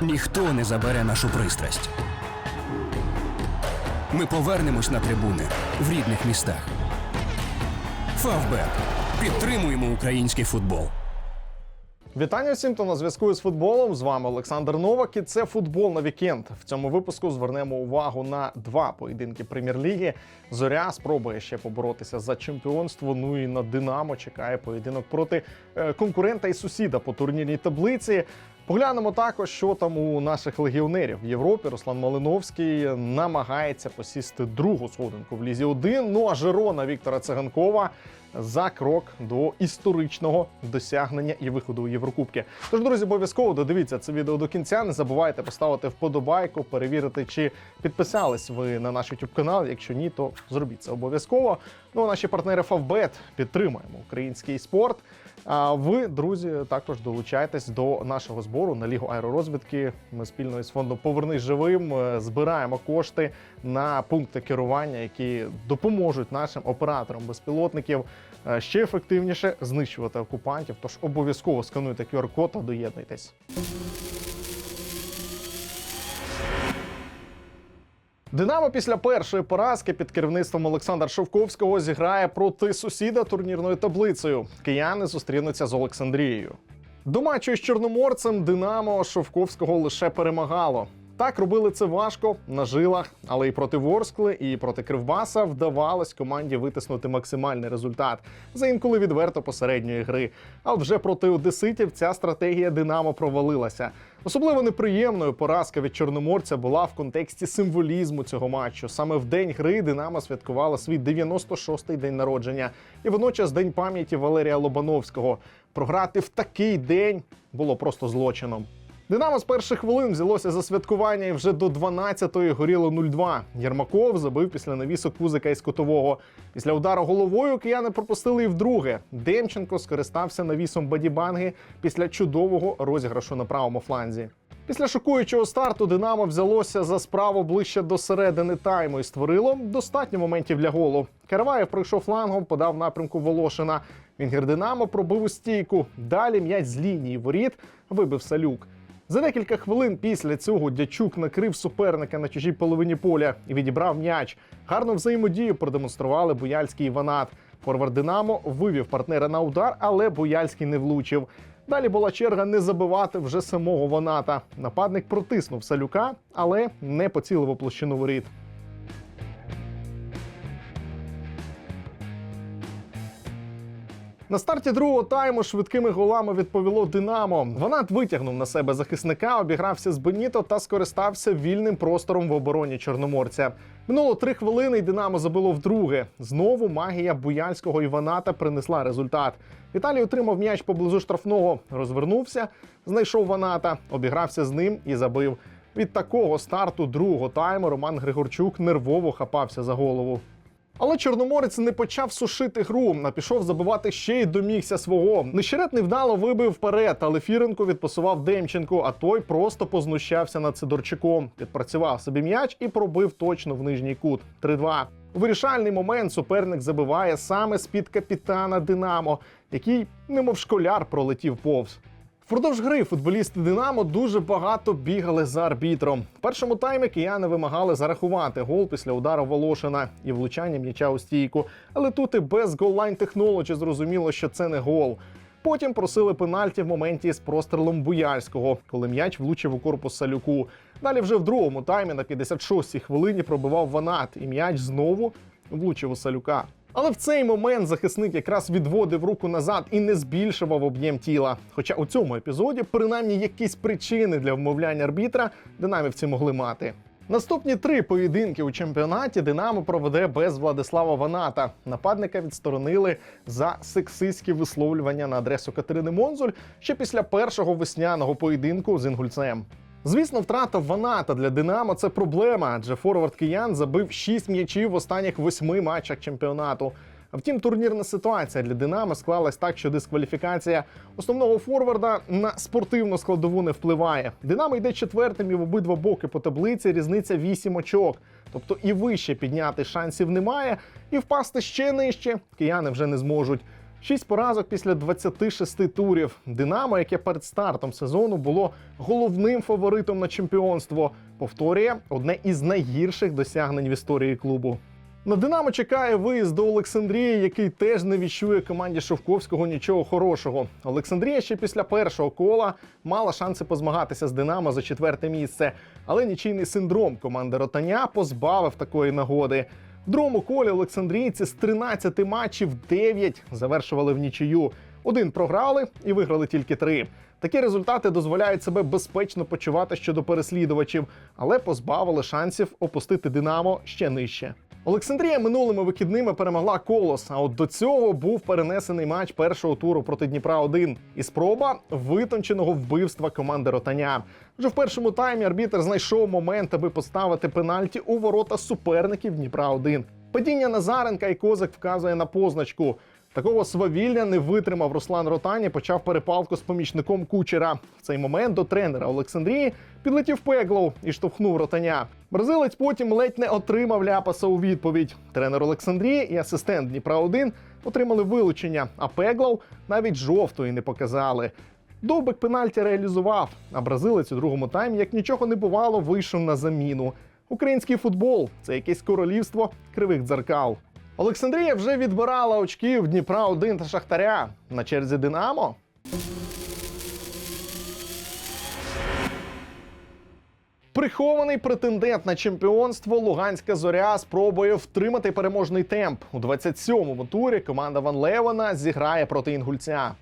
Ніхто не забере нашу пристрасть. Ми повернемось на трибуни в рідних містах. Фавбет. Підтримуємо український футбол. Вітання всім, хто на зв'язку з футболом. З вами Олександр Новак. І це футбол на вікенд. В цьому випуску звернемо увагу на два поєдинки прем'єр-ліги. Зоря спробує ще поборотися за чемпіонство. Ну і на Динамо чекає поєдинок проти е, конкурента і сусіда по турнірній таблиці. Поглянемо також, що там у наших легіонерів в Європі. Руслан Малиновський намагається посісти другу сходинку в лізі 1. Ну а Жирона Віктора Циганкова за крок до історичного досягнення і виходу у Єврокубки. Тож, друзі, обов'язково додивіться це відео до кінця. Не забувайте поставити вподобайку, перевірити, чи підписались ви на наш YouTube канал. Якщо ні, то зробіть це обов'язково. Ну а наші партнери Фавбет підтримуємо український спорт. А ви, друзі, також долучайтесь до нашого збору на лігу аеророзвідки. Ми спільно із фондом Повернись живим е, збираємо кошти на пункти керування, які допоможуть нашим операторам безпілотників е, ще ефективніше знищувати окупантів. Тож обов'язково скануйте QR-код та доєднуйтесь. Динамо після першої поразки під керівництвом Олександра Шовковського зіграє проти сусіда турнірною таблицею. Кияни зустрінуться з Олександрією. До матчу із чорноморцем Динамо Шовковського лише перемагало. Так робили це важко на жилах, але і проти Ворскли, і проти Кривбаса вдавалось команді витиснути максимальний результат за інколи відверто посередньої гри. А вже проти одеситів ця стратегія Динамо провалилася. Особливо неприємною поразка від чорноморця була в контексті символізму цього матчу. Саме в день гри Динамо святкувала свій 96-й день народження, і водночас день пам'яті Валерія Лобановського. Програти в такий день було просто злочином. Динамо з перших хвилин взялося за святкування і вже до 12-ї горіло 0-2. Єрмаков забив після навісу Кузика із кутового. Після удару головою кияни пропустили і вдруге. Демченко скористався навісом Бадібанги після чудового розіграшу на правому фланзі. Після шокуючого старту Динамо взялося за справу ближче до середини тайму і створило достатньо моментів для голу. Караваєв пройшов флангом, подав напрямку Волошина. Вінгер Динамо пробив у стійку. Далі м'яч з лінії воріт вибив Салюк. За декілька хвилин після цього Дячук накрив суперника на чужій половині поля і відібрав м'яч. Гарну взаємодію продемонстрували Буяльський і Ванат. Форвард Динамо вивів партнера на удар, але Буяльський не влучив. Далі була черга не забивати вже самого Ваната. Нападник протиснув Салюка, але не поцілив площину воріт. На старті другого тайму швидкими голами відповіло Динамо. Ванат витягнув на себе захисника, обігрався з Беніто та скористався вільним простором в обороні чорноморця. Минуло три хвилини, і Динамо забило вдруге. Знову магія Буяльського і Ваната принесла результат. Віталій отримав м'яч поблизу штрафного, розвернувся, знайшов Ваната, обігрався з ним і забив. Від такого старту другого тайму Роман Григорчук нервово хапався за голову. Але чорноморець не почав сушити гру, а пішов забивати ще й домігся свого. Нещерет невдало вибив вперед, але Фіренко відпасував Демченку, а той просто познущався над Сидорчуком. Підпрацював собі м'яч і пробив точно в нижній кут. 3-2. У вирішальний момент суперник забиває саме з-під капітана Динамо, який, немов школяр, пролетів повз. Впродовж гри футболісти Динамо дуже багато бігали за арбітром. В першому таймі кияни вимагали зарахувати гол після удару Волошина і влучання м'яча у стійку. Але тут і без голлайн технологі зрозуміло, що це не гол. Потім просили пенальті в моменті з прострелом Буяльського, коли м'яч влучив у корпус Салюку. Далі вже в другому таймі на 56-й хвилині пробивав Ванат, і м'яч знову влучив у Салюка. Але в цей момент захисник якраз відводив руку назад і не збільшував об'єм тіла. Хоча у цьому епізоді принаймні якісь причини для вмовляння арбітра динамівці могли мати. Наступні три поєдинки у чемпіонаті Динамо проведе без Владислава Ваната. Нападника відсторонили за сексистські висловлювання на адресу Катерини Монзуль ще після першого весняного поєдинку з інгульцем. Звісно, втрата Ваната для Динамо це проблема, адже форвард киян забив 6 м'ячів в останніх восьми матчах чемпіонату. Втім, турнірна ситуація для Динамо склалась так, що дискваліфікація основного форварда на спортивну складову не впливає. Динамо йде четвертим і в обидва боки по таблиці різниця 8 очок. Тобто і вище підняти шансів немає, і впасти ще нижче кияни вже не зможуть. Шість поразок після 26 турів. Динамо, яке перед стартом сезону було головним фаворитом на чемпіонство, повторює одне із найгірших досягнень в історії клубу. На Динамо чекає виїзд до Олександрії, який теж не відчує команді Шовковського нічого хорошого. Олександрія ще після першого кола мала шанси позмагатися з Динамо за четверте місце, але нічийний синдром команди Ротаня позбавив такої нагоди. В другому колі Олександрійці з 13 матчів 9 завершували в нічию. Один програли і виграли тільки три. Такі результати дозволяють себе безпечно почувати щодо переслідувачів, але позбавили шансів опустити Динамо ще нижче. Олександрія минулими вихідними перемогла колос. А от до цього був перенесений матч першого туру проти Дніпра 1 і спроба витонченого вбивства команди Ротаня. Вже в першому таймі арбітр знайшов момент, аби поставити пенальті у ворота суперників Дніпра 1 Падіння Назаренка і Козак вказує на позначку. Такого свавілля не витримав Руслан Ротані, почав перепалку з помічником кучера. В цей момент до тренера Олександрії підлетів Пеглов і штовхнув ротаня. Бразилець потім ледь не отримав ляпаса у відповідь. Тренер Олександрії і асистент Дніпра 1 отримали вилучення, а Пеглов навіть жовтої не показали. Довбик пенальті реалізував, а бразилець у другому таймі, як нічого не бувало, вийшов на заміну. Український футбол це якесь королівство кривих дзеркал. Олександрія вже відбирала очків Дніпра 1 та Шахтаря. На черзі Динамо. Прихований претендент на чемпіонство Луганська зоря спробує втримати переможний темп. У 27-му турі команда Ван Левена зіграє проти інгульця.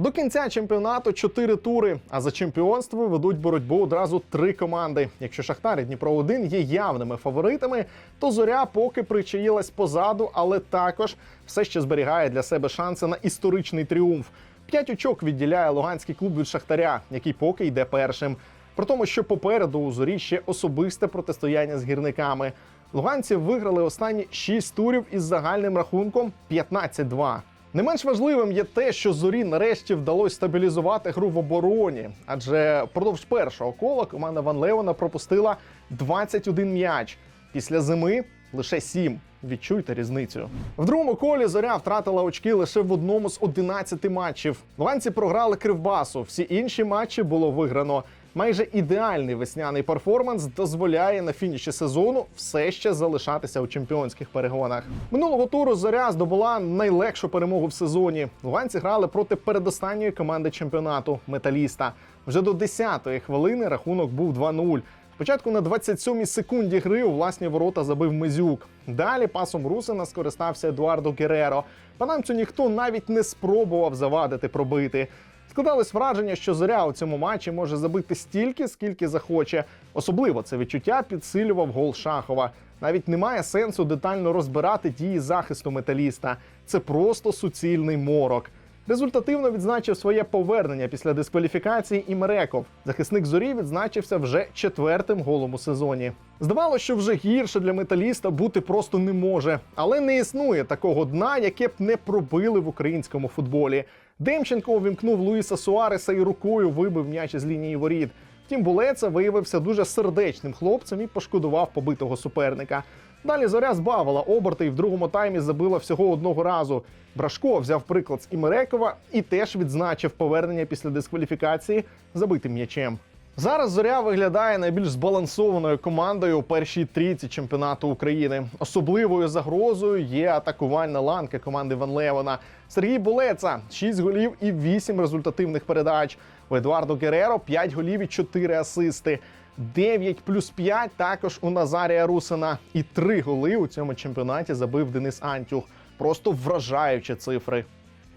До кінця чемпіонату чотири тури, а за чемпіонство ведуть боротьбу одразу три команди. Якщо Шахтар і Дніпро 1 є явними фаворитами, то зоря поки причаїлась позаду, але також все ще зберігає для себе шанси на історичний тріумф. П'ять очок відділяє луганський клуб від Шахтаря, який поки йде першим. При тому, що попереду у зорі ще особисте протистояння з гірниками. Луганці виграли останні шість турів із загальним рахунком 15-2. Не менш важливим є те, що зорі нарешті вдалося стабілізувати гру в обороні, адже впродовж першого кола команда Ван Леона пропустила 21 м'яч. Після зими лише 7. Відчуйте різницю. В другому колі зоря втратила очки лише в одному з 11 матчів. Луганці програли кривбасу. Всі інші матчі було виграно. Майже ідеальний весняний перформанс дозволяє на фініші сезону все ще залишатися у чемпіонських перегонах. Минулого туру зоря здобула найлегшу перемогу в сезоні. Луганці грали проти передостанньої команди чемпіонату металіста. Вже до 10-ї хвилини рахунок був 2-0. Спочатку на 27-й секунді гри у власні ворота забив Мизюк. Далі пасом Русина скористався Едуардо Гереро. Панамцю ніхто навіть не спробував завадити пробити. Складалось враження, що зоря у цьому матчі може забити стільки, скільки захоче. Особливо це відчуття підсилював гол Шахова. Навіть немає сенсу детально розбирати дії захисту металіста. Це просто суцільний морок. Результативно відзначив своє повернення після дискваліфікації і Мереков. Захисник зорі відзначився вже четвертим голом у сезоні. Здавалося, що вже гірше для металіста бути просто не може, але не існує такого дна, яке б не пробили в українському футболі. Демченко увімкнув Луїса Суареса і рукою вибив м'яч із лінії воріт. Втім, Булеца виявився дуже сердечним хлопцем і пошкодував побитого суперника. Далі зоря збавила оберти і в другому таймі забила всього одного разу. Брашко взяв приклад з Імерекова і теж відзначив повернення після дискваліфікації забитим м'ячем. Зараз зоря виглядає найбільш збалансованою командою у першій трійці чемпіонату України. Особливою загрозою є атакувальна ланка команди Ван Левона. Сергій Булеца 6 голів і 8 результативних передач. У Едуардо Гереро 5 голів і 4 асисти. 9 плюс 5 також у Назарія Русина. І 3 голи у цьому чемпіонаті забив Денис Антюх. Просто вражаючі цифри.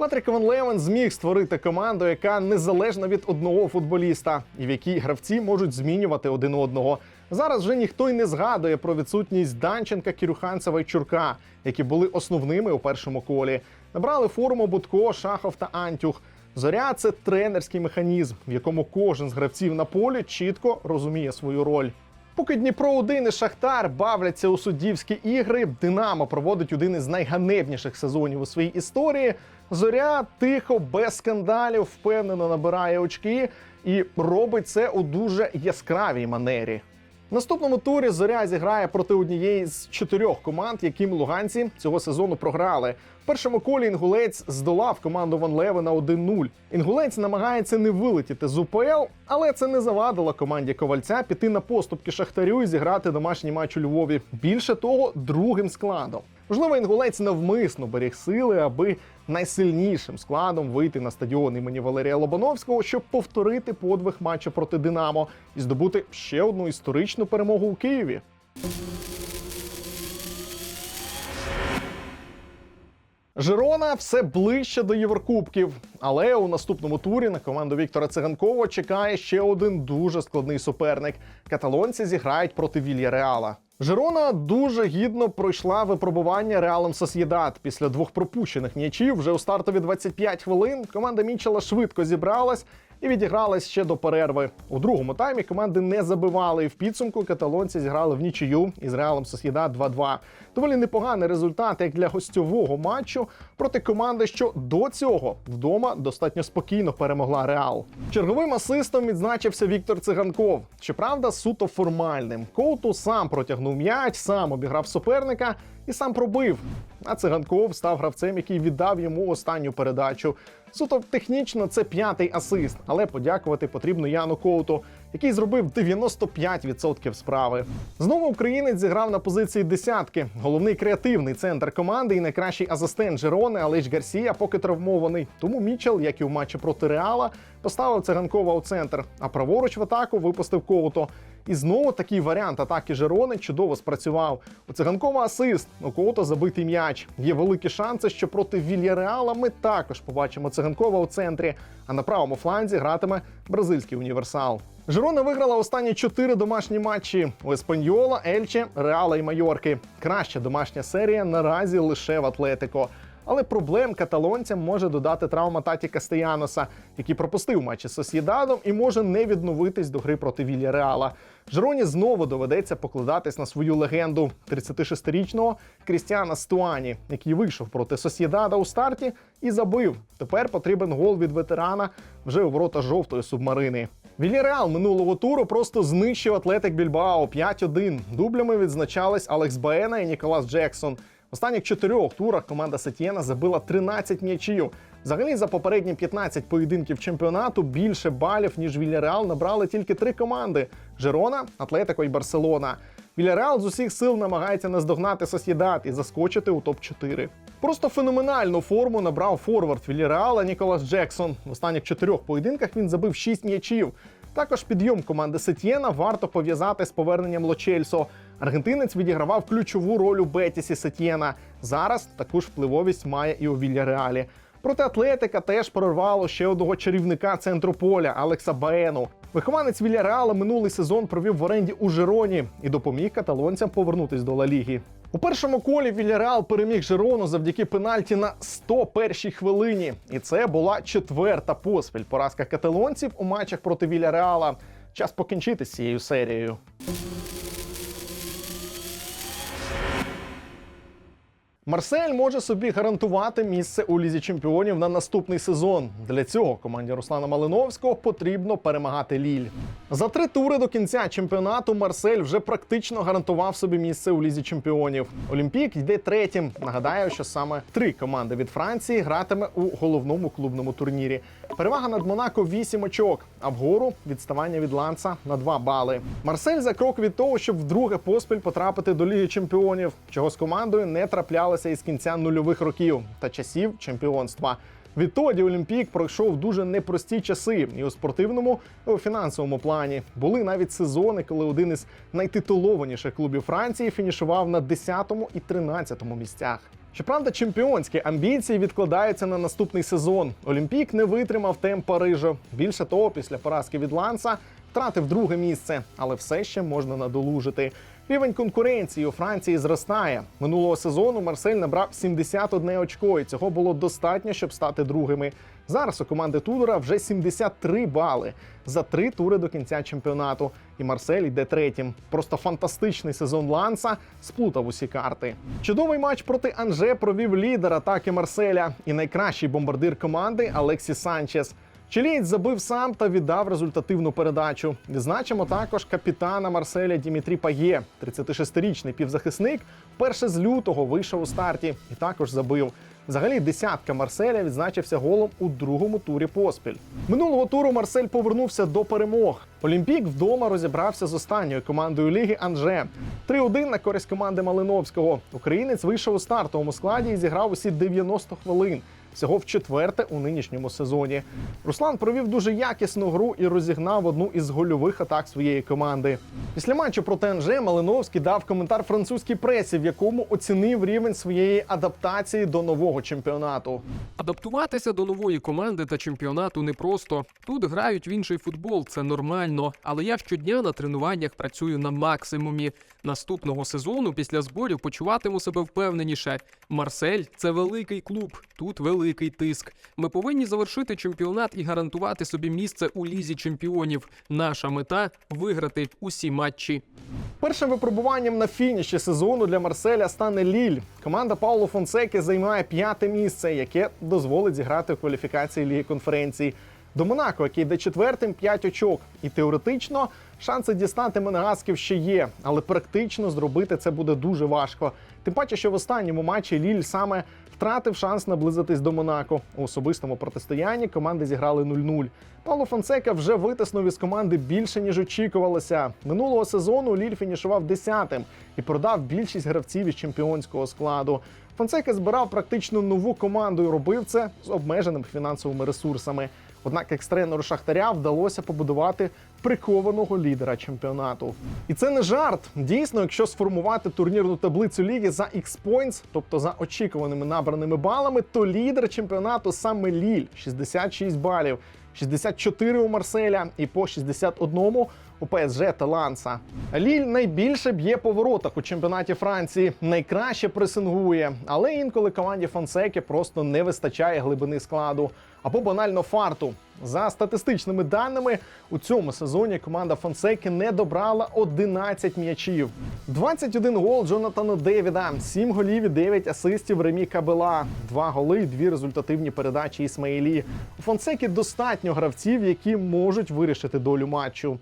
Патрік Ван Левен зміг створити команду, яка незалежна від одного футболіста, і в якій гравці можуть змінювати один одного. Зараз вже ніхто й не згадує про відсутність Данченка, Кірюханцева і Чурка, які були основними у першому колі. Набрали форму Будко, Шахов та Антюх. Зоря це тренерський механізм, в якому кожен з гравців на полі чітко розуміє свою роль. Поки Дніпро 1 і Шахтар бавляться у суддівські ігри, Динамо проводить один із найганебніших сезонів у своїй історії. Зоря тихо, без скандалів, впевнено набирає очки і робить це у дуже яскравій манері. Наступному турі зоря зіграє проти однієї з чотирьох команд, яким луганці цього сезону програли. В першому колі інгулець здолав команду Ван Леве на 1-0. Інгулець намагається не вилетіти з УПЛ, але це не завадило команді ковальця піти на поступки шахтарю і зіграти домашній матч у Львові. Більше того, другим складом. Можливо, інгулець навмисно беріг сили, аби найсильнішим складом вийти на стадіон імені Валерія Лобановського, щоб повторити подвиг матча проти Динамо і здобути ще одну історичну перемогу у Києві. Жирона все ближче до Єврокубків, але у наступному турі на команду Віктора Циганкова чекає ще один дуже складний суперник. Каталонці зіграють проти Вільяреала. Жирона дуже гідно пройшла випробування Реалом Сосєдат. Після двох пропущених м'ячів вже у стартові 25 хвилин команда Мічела швидко зібралась і відігралась ще до перерви. У другому таймі команди не забивали. В підсумку каталонці зіграли в нічию із Реалом Сосєдат 2-2. Доволі непоганий результат як для гостьового матчу проти команди, що до цього вдома достатньо спокійно перемогла Реал. Черговим асистом відзначився Віктор Циганков. Щоправда, суто формальним. Коуту сам протягнув м'яч, сам обіграв суперника і сам пробив. А циганков став гравцем, який віддав йому останню передачу. Суто технічно це п'ятий асист, але подякувати потрібно Яну Коуту, який зробив 95% справи. Знову українець зіграв на позиції десятки. Головний креативний центр команди і найкращий асистент Жерони Алеш Гарсія поки травмований. Тому Мічел, як і в матчі проти Реала, поставив циганкова у центр, а праворуч в атаку випустив Коуто. І знову такий варіант атаки Жерони чудово спрацював. У циганкова асист, у Коуто забитий м'яч. Є великі шанси, що проти Вільяреала ми також побачимо циганкова у центрі, а на правому фланзі гратиме бразильський універсал. Жирона виграла останні чотири домашні матчі у Еспаньола, Ельче, Реала і Майорки. Краща домашня серія наразі лише в Атлетико. Але проблем каталонцям може додати травма Таті Кастеяноса, який пропустив матчі з Сосєдадом і може не відновитись до гри проти Вільяреала. Жироні знову доведеться покладатись на свою легенду 36-річного Крістіана Стуані, який вийшов проти Сосєдада у старті і забив. Тепер потрібен гол від ветерана вже у ворота жовтої субмарини. Вільяреал минулого туру просто знищив Атлетик Більбао 5-1. Дублями відзначались Алекс Баена і Ніколас Джексон. Останніх чотирьох турах команда Сетєна забила 13 м'ячів. Взагалі за попередні 15 поєдинків чемпіонату більше балів, ніж Вільяреал набрали тільки три команди: Жерона, Атлетико і Барселона. Вільяреал з усіх сил намагається наздогнати Сосєдат і заскочити у топ-4. Просто феноменальну форму набрав форвард Вільяреала Ніколас Джексон. В останніх чотирьох поєдинках він забив 6 м'ячів. Також підйом команди Сетєна варто пов'язати з поверненням Лочельсо. Аргентинець відігравав ключову роль у Бетісі Сетєна. Зараз таку ж впливовість має і у Вільяреалі. Проте Атлетика теж прорвало ще одного чарівника центру поля Алекса Баену. Вихованець Вільяреала минулий сезон провів в оренді у Жироні і допоміг каталонцям повернутись до Ла Ліги. У першому колі Вільяреал переміг Жирону завдяки пенальті на 101-й хвилині. І це була четверта поспіль поразка каталонців у матчах проти Вільяреала. Час покінчити з цією серією. Марсель може собі гарантувати місце у лізі чемпіонів на наступний сезон. Для цього команді Руслана Малиновського потрібно перемагати Ліль. За три тури до кінця чемпіонату Марсель вже практично гарантував собі місце у лізі чемпіонів. Олімпік йде третім. Нагадаю, що саме три команди від Франції гратиме у головному клубному турнірі. Перевага над Монако 8 очок, а вгору відставання від Ланца на 2 бали. Марсель за крок від того, щоб вдруге поспіль потрапити до Ліги Чемпіонів, чого з командою не траплялося із кінця нульових років та часів чемпіонства. Відтоді Олімпік пройшов дуже непрості часи і у спортивному, і у фінансовому плані. Були навіть сезони, коли один із найтитулованіших клубів Франції фінішував на 10 і 13 місцях. Щоправда, чемпіонські амбіції відкладаються на наступний сезон. Олімпік не витримав темп Парижу. Більше того, після поразки від Ланса втратив друге місце, але все ще можна надолужити. Рівень конкуренції у Франції зростає. Минулого сезону Марсель набрав 71 очко, і цього було достатньо, щоб стати другими. Зараз у команди Тудора вже 73 бали за три тури до кінця чемпіонату. І Марсель йде третім. Просто фантастичний сезон Ланса сплутав усі карти. Чудовий матч проти Анже провів лідер атаки Марселя і найкращий бомбардир команди Алексіс Санчес. Чилієць забив сам та віддав результативну передачу. Відзначимо також капітана Марселя Дімітрі Пає. 36-річний півзахисник вперше з лютого вийшов у старті і також забив. Взагалі, десятка Марселя відзначився голом у другому турі поспіль. Минулого туру Марсель повернувся до перемог. Олімпік вдома розібрався з останньою командою ліги Анже. 3-1 на користь команди Малиновського. Українець вийшов у стартовому складі і зіграв усі 90 хвилин. Всього в четверте у нинішньому сезоні. Руслан провів дуже якісну гру і розігнав одну із гольових атак своєї команди. Після матчу проти Анже Малиновський дав коментар французькій пресі, в якому оцінив рівень своєї адаптації до нового чемпіонату. Адаптуватися до нової команди та чемпіонату непросто. Тут грають в інший футбол, це нормально. Але я щодня на тренуваннях працюю на максимумі. Наступного сезону після зборів почуватиму себе впевненіше. Марсель це великий клуб, тут великий тиск. Ми повинні завершити чемпіонат і гарантувати собі місце у лізі чемпіонів. Наша мета виграти усі матчі. Першим випробуванням на фініші сезону для Марселя стане Ліль. Команда Пауло Фонсеки займає п'яте місце, яке дозволить зіграти у кваліфікації Ліги конференцій. До Монако, який йде четвертим, 5 очок. І теоретично шанси дістати Монегасків ще є, але практично зробити це буде дуже важко. Тим паче, що в останньому матчі Ліль саме втратив шанс наблизитись до Монако. У особистому протистоянні команди зіграли 0-0. Павло Фонсека вже витиснув із команди більше ніж очікувалося. Минулого сезону Ліль фінішував 10-тим і продав більшість гравців із чемпіонського складу. Фонсека збирав практично нову команду і робив це з обмеженими фінансовими ресурсами. Однак екс-тренеру Шахтаря вдалося побудувати прикованого лідера чемпіонату. І це не жарт. Дійсно, якщо сформувати турнірну таблицю ліги за X-Points, тобто за очікуваними набраними балами, то лідер чемпіонату саме Ліль 66 балів, 64 у Марселя і по 61 у ПСЖ та Ланса. Ліль найбільше б'є по воротах у чемпіонаті Франції, найкраще пресингує, але інколи команді Фонсеки просто не вистачає глибини складу або банально фарту. За статистичними даними, у цьому сезоні команда Фонсеки не добрала 11 м'ячів. 21 гол Джонатана Девіда, 7 голів і 9 асистів Ремі Кабела, 2 голи і 2 результативні передачі Ісмаїлі. У Фонсеки достатньо гравців, які можуть вирішити долю матчу.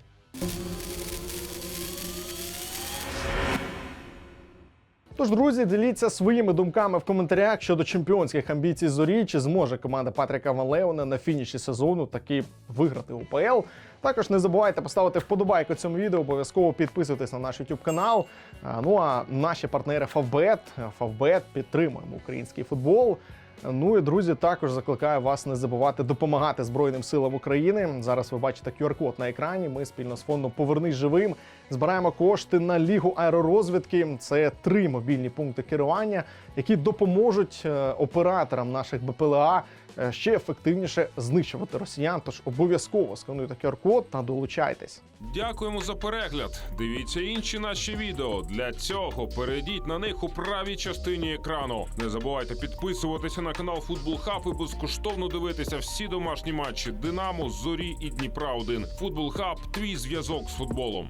Тож, друзі, діліться своїми думками в коментарях щодо чемпіонських амбіцій зорі. Чи зможе команда Патріка Ван на фініші сезону таки виграти УПЛ? Також не забувайте поставити вподобайку цьому відео, обов'язково підписуйтесь на наш YouTube канал. Ну а наші партнери Фавбет, Фавбет підтримуємо український футбол. Ну і друзі, також закликаю вас не забувати допомагати Збройним силам України. Зараз ви бачите QR-код на екрані. Ми спільно з фондом Повернись живим збираємо кошти на лігу аеророзвідки. Це три мобільні пункти керування, які допоможуть е, операторам наших БПЛА ще ефективніше знищувати росіян. Тож обов'язково скануйте QR-код та долучайтесь. Дякуємо за перегляд. Дивіться інші наші відео. Для цього перейдіть на них у правій частині екрану. Не забувайте підписуватися на канал Футбол Хаб і безкоштовно дивитися всі домашні матчі Динамо, Зорі і Дніпра 1 Футбол Хаб твій зв'язок з футболом.